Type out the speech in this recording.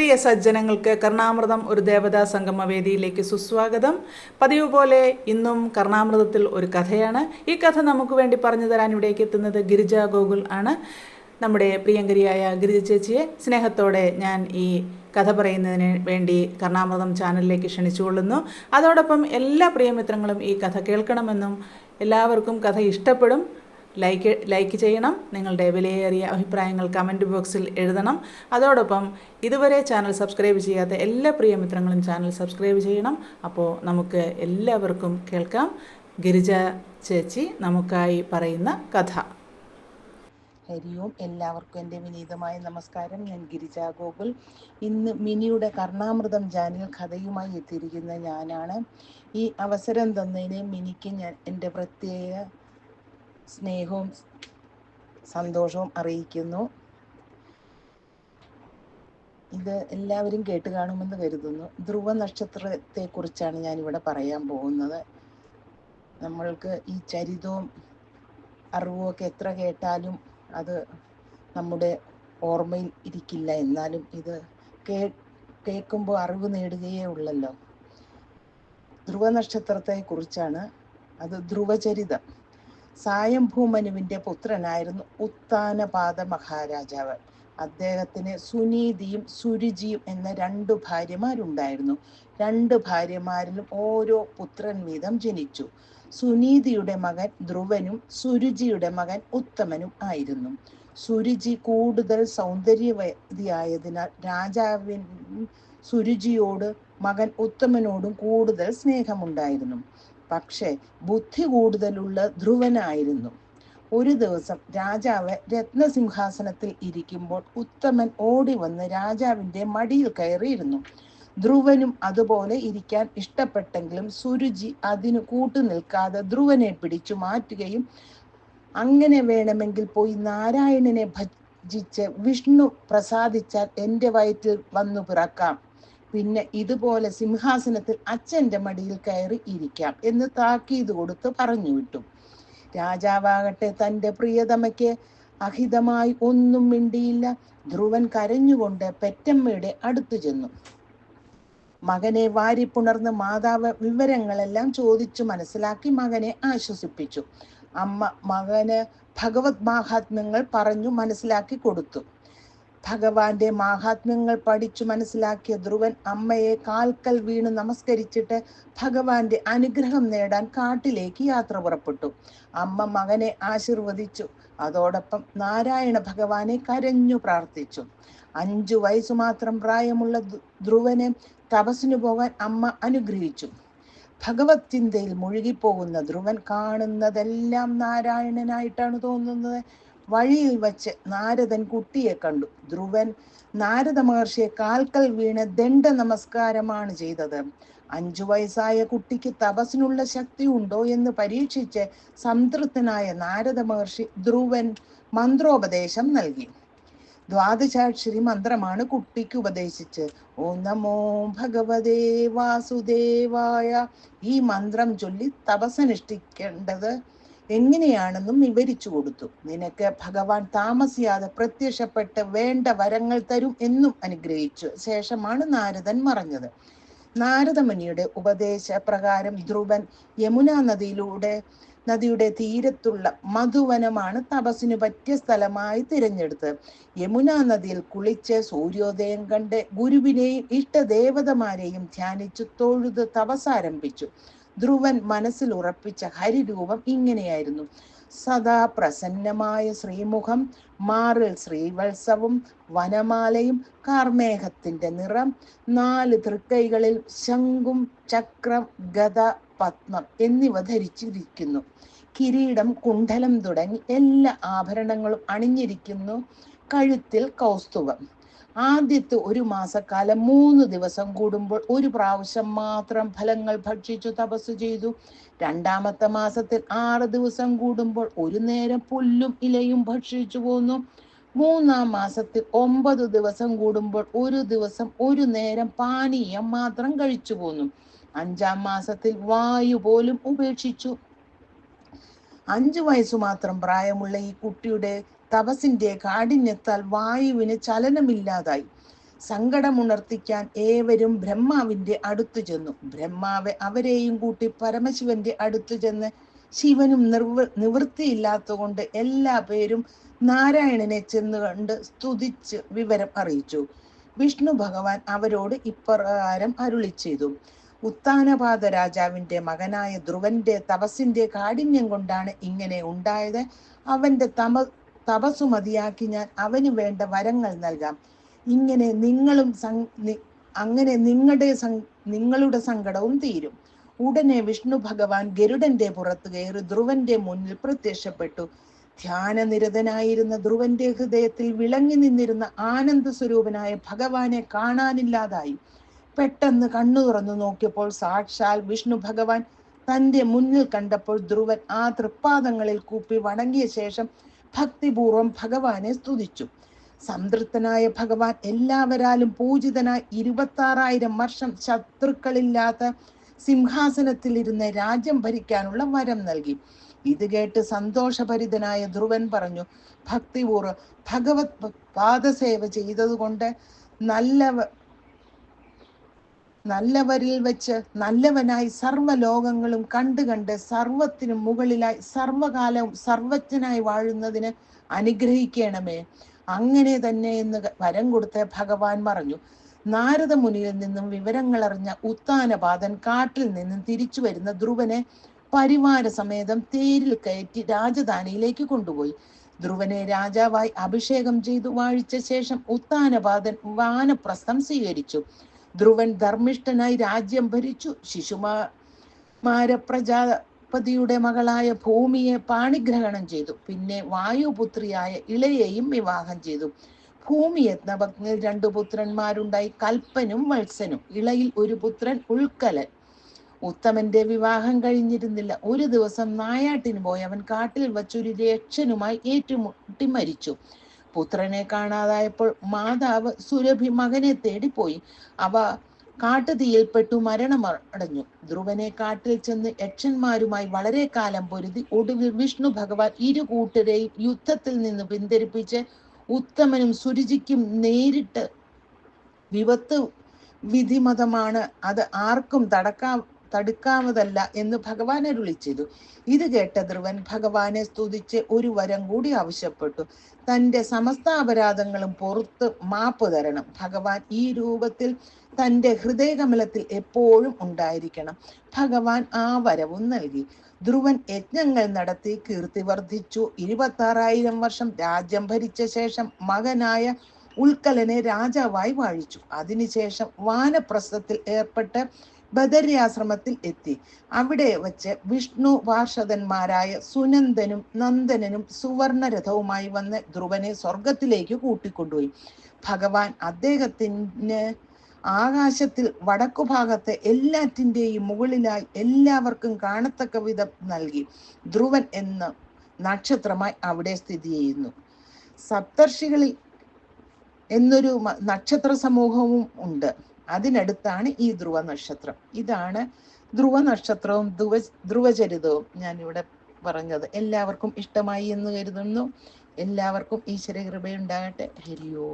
പ്രിയ സജ്ജനങ്ങൾക്ക് കർണാമൃതം ഒരു ദേവതാ സംഗമ വേദിയിലേക്ക് സുസ്വാഗതം. പതിവ് പോലെ ഇന്നും കർണാമൃതത്തിൽ ഒരു കഥയാണ്. ഈ കഥ നമുക്ക് വേണ്ടി പറഞ്ഞു തരാൻ ഇവിടേക്ക് എത്തുന്നത് ഗിരിജ ഗോകുൽ ആണ്. നമ്മുടെ പ്രിയങ്കരിയായ ഗിരിജ ചേച്ചിയെ സ്നേഹത്തോടെ ഞാൻ ഈ കഥ പറയുന്നതിന് വേണ്ടി കർണാമൃതം ചാനലിലേക്ക് ക്ഷണിച്ചുകൊള്ളുന്നു. അതോടൊപ്പം എല്ലാ പ്രിയമിത്രങ്ങളും ഈ കഥ കേൾക്കണമെന്നും എല്ലാവർക്കും കഥ ഇഷ്ടപ്പെടും. ലൈക്ക് ലൈക്ക് ചെയ്യണം. നിങ്ങളുടെ വിലയേറിയ അഭിപ്രായങ്ങൾ കമന്റ് ബോക്സിൽ എഴുതണം. അതോടൊപ്പം ഇതുവരെ ചാനൽ സബ്സ്ക്രൈബ് ചെയ്യാത്ത എല്ലാ പ്രിയ മിത്രങ്ങളും ചാനൽ സബ്സ്ക്രൈബ് ചെയ്യണം. അപ്പോൾ നമുക്ക് എല്ലാവർക്കും കേൾക്കാം. ഗിരിജ ചേച്ചി നമുക്കായി പറയുന്ന കഥ. ഹരി ഓം. എല്ലാവർക്കും എന്റെ വിനീതമായ നമസ്കാരം. ഞാൻ ഗിരിജ ഗോകുൽ. ഇന്ന് മിനിയുടെ കർണാമൃതം ജാനൽ കഥയുമായി എത്തിയിരിക്കുന്ന ഞാനാണ്. ഈ അവസരം തന്നതിന് മിനിക്ക് ഞാൻ എന്റെ പ്രത്യേക സ്നേഹവും സന്തോഷവും അറിയിക്കുന്നു. ഇത് എല്ലാവരും കേട്ട് കാണുമെന്ന് കരുതുന്നു. ധ്രുവ നക്ഷത്രത്തെ കുറിച്ചാണ് ഞാൻ ഇവിടെ പറയാൻ പോകുന്നത്. നമ്മൾക്ക് ഈ ചരിതവും അറിവും ഒക്കെ എത്ര കേട്ടാലും അത് നമ്മുടെ ഓർമ്മയിൽ ഇരിക്കില്ല. എന്നാലും ഇത് കേ കേൾക്കുമ്പോൾ അറിവ് നേടുകയേ ഉള്ളല്ലോ. ധ്രുവ നക്ഷത്രത്തെ കുറിച്ചാണ് അത് ധ്രുവചരിതം. സായംഭൂമനുവിന്റെ പുത്രനായിരുന്നു ഉത്താനപാദ മഹാരാജാവ് അദ്ദേഹത്തിന് സുനീതിയും സുരുചിയും എന്ന രണ്ടു ഭാര്യമാരുണ്ടായിരുന്നു. രണ്ട് ഭാര്യമാരിലും ഓരോ പുത്രൻ വീതം ജനിച്ചു. സുനീതിയുടെ മകൻ ധ്രുവനും സുരുചിയുടെ മകൻ ഉത്തമനും ആയിരുന്നു. സുരുചി കൂടുതൽ സൗന്ദര്യവതിയായതിനാൽ രാജാവിൻ സുരുചിയോട് മകൻ ഉത്തമനോടും കൂടുതൽ സ്നേഹമുണ്ടായിരുന്നു. പക്ഷേ ബുദ്ധി കൂടുതലുള്ള ധ്രുവനായിരുന്നു. ഒരു ദിവസം രാജാവ് രത്നസിംഹാസനത്തിൽ ഇരിക്കുമ്പോൾ ഉത്തമൻ ഓടി വന്ന് രാജാവിന്റെ മടിയിൽ കയറിയിരുന്നു. ധ്രുവനും അതുപോലെ ഇരിക്കാൻ ഇഷ്ടപ്പെട്ടെങ്കിലും സുരുചി അതിന് കൂട്ടു നിൽക്കാതെ ധ്രുവനെ പിടിച്ചു മാറ്റുകയും അങ്ങനെ വേണമെങ്കിൽ പോയി നാരായണനെ ഭജിച്ച് വിഷ്ണു പ്രസാദിച്ചാൽ എന്റെ വയറ്റിൽ വന്നു പിറക്കാം. പിന്നെ ഇതുപോലെ സിംഹാസനത്തിൽ അച്ഛന്റെ മടിയിൽ കയറി ഇരിക്കാം എന്ന് താക്കീത് കൊടുത്ത് പറഞ്ഞു വിട്ടു. രാജാവാകട്ടെ തന്റെ പ്രിയതമയ്ക്ക് അഹിതമായി ഒന്നും മിണ്ടിയില്ല. ധ്രുവൻ കരഞ്ഞുകൊണ്ട് പെറ്റമ്മയുടെ അടുത്തു ചെന്നു. മകനെ വാരിപ്പുണർന്ന് മാതാവ് വിവരങ്ങളെല്ലാം ചോദിച്ചു മനസ്സിലാക്കി മകനെ ആശ്വസിപ്പിച്ചു. അമ്മ മകന് ഭഗവത് മാഹാത്മ്യങ്ങൾ പറഞ്ഞു മനസ്സിലാക്കി കൊടുത്തു. ഭഗവാന്റെ മാഹാത്മ്യങ്ങൾ പഠിച്ചു മനസ്സിലാക്കിയ ധ്രുവൻ അമ്മയെ കാൽക്കൽ വീണ് നമസ്കരിച്ചിട്ട് ഭഗവാന്റെ അനുഗ്രഹം നേടാൻ കാട്ടിലേക്ക് യാത്ര പുറപ്പെട്ടു. അമ്മ മകനെ ആശീർവദിച്ചു. അതോടൊപ്പം നാരായണ ഭഗവാനെ കരഞ്ഞു പ്രാർത്ഥിച്ചു. അഞ്ചു വയസ്സു മാത്രം പ്രായമുള്ള ധ്രുവനെ തപസ്സിനു പോകാൻ അമ്മ അനുഗ്രഹിച്ചു. ഭഗവത് ചിന്തയിൽ മുഴുകിപ്പോകുന്ന ധ്രുവൻ കാണുന്നതെല്ലാം നാരായണനായിട്ടാണ് തോന്നുന്നത്. വഴിയിൽ വച്ച് നാരദൻ കുട്ടിയെ കണ്ടു. ധ്രുവൻ നാരദ മഹർഷിയെ കാൽക്കൽ വീണ് ദണ്ഡ നമസ്കാരമാണ് ചെയ്തത്. അഞ്ചു വയസ്സായ കുട്ടിക്ക് തപസ്സിനുള്ള ശക്തി ഉണ്ടോ എന്ന് പരീക്ഷിച്ച് സംതൃപ്തനായ നാരദ മഹർഷി ധ്രുവൻ മന്ത്രോപദേശം നൽകി. ദ്വാദശാക്ഷരി മന്ത്രമാണ് കുട്ടിക്ക് ഉപദേശിച്ച് ഓ നമോ ഭഗവതേ വാസുദേവായ ഈ മന്ത്രം ചൊല്ലി തപസ്സനുഷ്ഠിക്കേണ്ടത് എങ്ങനെയാണെന്നും വിവരിച്ചു കൊടുത്തു. നിനക്ക് ഭഗവാൻ താമസിയാതെ പ്രത്യക്ഷപ്പെട്ട് വേണ്ട വരങ്ങൾ തരും എന്നും അനുഗ്രഹിച്ചു. ശേഷമാണ് നാരദൻ മറഞ്ഞത്. നാരദമുനിയുടെ ഉപദേശ പ്രകാരം ധ്രുവൻ യമുന നദിയിലൂടെ നദിയുടെ തീരത്തുള്ള മധുവനമാണ് തപസ്സിനു പറ്റിയ സ്ഥലമായി തിരഞ്ഞെടുത്തത്. യമുന നദിയിൽ കുളിച്ച് സൂര്യോദയം കണ്ട് ഗുരുവിനെയും ഇഷ്ടദേവതമാരെയും ധ്യാനിച്ചു തൊഴുത് തപസ്സാരംഭിച്ചു. ധ്രുവൻ മനസ്സിൽ ഉറപ്പിച്ച ഹരിരൂപം ഇങ്ങനെയായിരുന്നു. സദാ പ്രസന്നമായ ശ്രീമുഖം മാറിൽ ശ്രീവത്സവും വനമാലയും കാർമേഘത്തിന്റെ നിറം നാല് തൃക്കൈകളിൽ ശംഖും ചക്രം ഗത പത്മം എന്നിവ ധരിച്ചിരിക്കുന്നു. കിരീടം കുണ്ഡലം തുടങ്ങി എല്ലാ ആഭരണങ്ങളും അണിഞ്ഞിരിക്കുന്നു. കഴുത്തിൽ കൗസ്തുവം ആദ്യത്തെ ഒരു മാസക്കാലം മൂന്ന് ദിവസം കൂടുമ്പോൾ ഒരു പ്രാവശ്യം മാത്രം ഫലങ്ങൾ ഭക്ഷിച്ചു തപസ് ചെയ്തു. രണ്ടാമത്തെ മാസത്തിൽ ആറ് ദിവസം കൂടുമ്പോൾ ഒരു നേരം പുല്ലും ഇലയും ഭക്ഷിച്ചു പോന്നു. മൂന്നാം മാസത്തിൽ ഒമ്പത് ദിവസം കൂടുമ്പോൾ ഒരു ദിവസം ഒരു നേരം പാനീയം മാത്രം കഴിച്ചു പോന്നു. അഞ്ചാം മാസത്തിൽ വായു പോലും ഉപേക്ഷിച്ചു. അഞ്ചു വയസ്സു മാത്രം പ്രായമുള്ള ഈ കുട്ടിയുടെ തപസിന്റെ കാഠിന്യത്താൽ വായുവിന് ചലനമില്ലാതായി. സങ്കടമുണർത്തിക്കാൻ ഏവരും ബ്രഹ്മാവിന്റെ അടുത്തു ചെന്നു. ബ്രഹ്മാവ് അവരെയും കൂട്ടി പരമശിവന്റെ അടുത്തു ചെന്ന് ശിവനും നിർവ നിവൃത്തിയില്ലാത്തതുകൊണ്ട് എല്ലാ പേരും നാരായണനെ ചെന്ന് കണ്ട് സ്തുതിച്ച് വിവരം അറിയിച്ചു. വിഷ്ണു ഭഗവാൻ അവരോട് ഇപ്രകാരം അരുളി ചെയ്തു. ഉത്താനപാത രാജാവിന്റെ മകനായ ധ്രുവന്റെ തപസിന്റെ കാഠിന്യം കൊണ്ടാണ് ഇങ്ങനെ ഉണ്ടായത്. അവന്റെ തമ തപസ്സു മതിയാക്കി ഞാൻ അവന് വേണ്ട വരങ്ങൾ നൽകാം. ഇങ്ങനെ നിങ്ങളും അങ്ങനെ നിങ്ങളുടെ നിങ്ങളുടെ സങ്കടവും തീരും. ഉടനെ വിഷ്ണു ഭഗവാൻ ഗരുഡന്റെ പുറത്ത് കയറി ധ്രുവന്റെ മുന്നിൽ പ്രത്യക്ഷപ്പെട്ടു. ധ്യാനനിരതനായിരുന്ന ധ്രുവന്റെ ഹൃദയത്തിൽ വിളങ്ങി നിന്നിരുന്ന ആനന്ദ സ്വരൂപനായ ഭഗവാനെ കാണാനില്ലാതായി. പെട്ടെന്ന് കണ്ണു തുറന്നു നോക്കിയപ്പോൾ സാക്ഷാൽ വിഷ്ണു ഭഗവാൻ തന്റെ മുന്നിൽ കണ്ടപ്പോൾ ധ്രുവൻ ആ തൃപ്പാദങ്ങളിൽ കൂപ്പി വണങ്ങിയ ശേഷം ഭക്തിപൂർവം ഭഗവാനെ സ്തുതിച്ചു. സംതൃപ്തനായ ഭഗവാൻ എല്ലാവരാലും പൂജിതനായി ഇരുപത്തി ആറായിരം വർഷം ശത്രുക്കളില്ലാത്ത സിംഹാസനത്തിൽ ഇരുന്ന് രാജ്യം ഭരിക്കാനുള്ള വരം നൽകി. ഇത് കേട്ട് സന്തോഷഭരിതനായ ധ്രുവൻ പറഞ്ഞു ഭക്തിപൂർവം ഭഗവത് പാദസേവ ചെയ്തതുകൊണ്ട് നല്ലവ നല്ലവരിൽ വെച്ച് നല്ലവനായി സർവലോകങ്ങളും കണ്ടു കണ്ട് സർവത്തിനും മുകളിലായി സർവകാലവും സർവജ്ഞനായി വാഴുന്നതിന് അനുഗ്രഹിക്കണമേ. അങ്ങനെ തന്നെ എന്ന് വരം കൊടുത്ത ഭഗവാൻ പറഞ്ഞു നാരദ മുനിയിൽ നിന്നും വിവരങ്ങൾ അറിഞ്ഞ ഉത്താനപാതൻ കാട്ടിൽ നിന്നും തിരിച്ചു വരുന്ന ധ്രുവനെ പരിവാര സമേതം തേരിൽ കയറ്റി രാജധാനിയിലേക്ക് കൊണ്ടുപോയി. ധ്രുവനെ രാജാവായി അഭിഷേകം ചെയ്തു. വാഴിച്ച ശേഷം ഉത്താനപാതൻ വാനപ്രസ്ഥം സ്വീകരിച്ചു. ധ്രുവൻ ധർമ്മിഷ്ഠനായി രാജ്യം ഭരിച്ചു. ശിശുമാര പ്രജാപതിയുടെ മകളായ ഭൂമിയെ പാണിഗ്രഹണം ചെയ്തു. പിന്നെ വായുപുത്രിയായ ഇളയെയും വിവാഹം ചെയ്തു. ഭൂമി യജ്ഞഭഗ്നിൽ രണ്ടു പുത്രന്മാരുണ്ടായി. കൽപ്പനും വത്സനും. ഇളയിൽ ഒരു പുത്രൻ ഉൾക്കലൻ ഉത്തമന്റെ വിവാഹം കഴിഞ്ഞിരുന്നില്ല. ഒരു ദിവസം നായാട്ടിന് പോയി. അവൻ കാട്ടിൽ വച്ചൊരു രക്ഷനുമായി ഏറ്റുമുട്ടി മരിച്ചു. പുത്രനെ കാണാതായപ്പോൾ മാതാവ് സുരഭി മകനെ തേടിപ്പോയി. അവ കാട്ടുതീയിൽപ്പെട്ടു മരണമടഞ്ഞു ധ്രുവനെ കാട്ടിൽ ചെന്ന് യക്ഷന്മാരുമായി വളരെ കാലം പൊരുതി ഒടുവിൽ വിഷ്ണു ഭഗവാൻ ഇരു കൂട്ടരെയും യുദ്ധത്തിൽ നിന്ന് പിന്തിരിപ്പിച്ച് ഉത്തമനും സുരുചിക്കും നേരിട്ട് വിപത്ത് വിധിമതമാണ്. അത് ആർക്കും തടക്കാ തടുക്കാവതല്ല എന്ന് ഭഗവാൻ അരുളി ചെയ്തു. ഇത് കേട്ട ധ്രുവൻ ഭഗവാനെ സ്തുതിച്ച് ഒരു വരം കൂടി ആവശ്യപ്പെട്ടു. തന്റെ സമസ്ത അപരാധങ്ങളും പുറത്ത് മാപ്പ് തരണം. ഭഗവാൻ ഈ രൂപത്തിൽ തന്റെ ഹൃദയകമലത്തിൽ എപ്പോഴും ഉണ്ടായിരിക്കണം. ഭഗവാൻ ആ വരവും നൽകി. ധ്രുവൻ യജ്ഞങ്ങൾ നടത്തി കീർത്തി വർദ്ധിച്ചു. ഇരുപത്തി ആറായിരം വർഷം രാജ്യം ഭരിച്ച ശേഷം മകനായ ഉൽക്കലനെ രാജാവായി വാഴിച്ചു. അതിനുശേഷം വാനപ്രസ്ഥത്തിൽ ഏർപ്പെട്ട് ബദര്യാശ്രമത്തിൽ എത്തി. അവിടെ വച്ച് വിഷ്ണു വാർഷതന്മാരായ സുനന്ദനും നന്ദനനും സുവർണരഥവുമായി വന്ന് ധ്രുവനെ സ്വർഗത്തിലേക്ക് കൂട്ടിക്കൊണ്ടുപോയി. ഭഗവാൻ അദ്ദേഹത്തിന് ആകാശത്തിൽ വടക്കു ഭാഗത്തെ എല്ലാറ്റിന്റെയും മുകളിലായി എല്ലാവർക്കും കാണത്തക്ക വിധം നൽകി. ധ്രുവൻ എന്ന നക്ഷത്രമായി അവിടെ സ്ഥിതി ചെയ്യുന്നു. സപ്തർഷികളിൽ എന്നൊരു നക്ഷത്ര സമൂഹവും ഉണ്ട്. അതിനടുത്താണ് ഈ ധ്രുവ നക്ഷത്രം. ഇതാണ് ധ്രുവ നക്ഷത്രവും ധ്രുവ ധ്രുവചരിതവും ഞാൻ ഇവിടെ പറഞ്ഞത്. എല്ലാവർക്കും ഇഷ്ടമായി എന്ന് കരുതുന്നു. എല്ലാവർക്കും ഈശ്വര കൃപയുണ്ടാകട്ടെ ഹരിയോ.